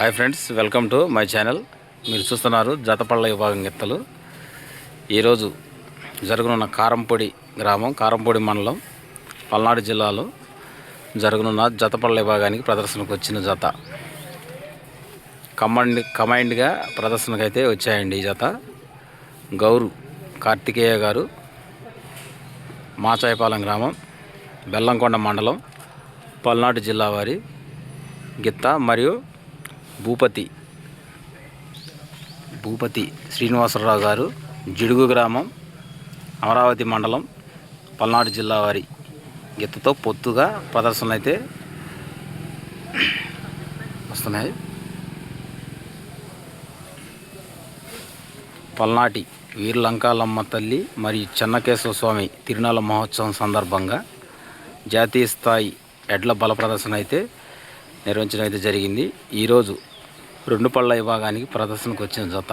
Hi friends welcome to my channel. మీరు చూస్తున్నారు జతపళ్ళ విభాగం గిత్తలు. ఈరోజు జరగనున్న కారంపొడి గ్రామం కారంపొడి మండలం పల్నాడు జిల్లాలో జరగనున్న జతపళ్ళ విభాగానికి ప్రదర్శనకు వచ్చిన జత. కమాండ్ కమాండ్గా ప్రదర్శనకు అయితే వచ్చాయండి ఈ జత. గౌరు కార్తికేయ గారు మాచాయపాలెం గ్రామం బెల్లంకొండ మండలం పల్నాడు జిల్లా వారి గిత్త మరియు భూపతి. భూపతి శ్రీనివాసరావు గారు జిడుగు గ్రామం అమరావతి మండలం పల్నాడు జిల్లా వారి గిత్తతో పొత్తుగా ప్రదర్శనలు అయితే వస్తున్నాయి. పల్నాటి వీరలంకాలమ్మ తల్లి మరియు చెన్నకేశ్వర స్వామి తిరునాళ్ళ మహోత్సవం సందర్భంగా జాతీయ స్థాయి ఎడ్ల బల ప్రదర్శన అయితే నిర్వహించడం అయితే జరిగింది. ఈరోజు రెండు పళ్ళ విభాగానికి ప్రదర్శనకు వచ్చిన జత.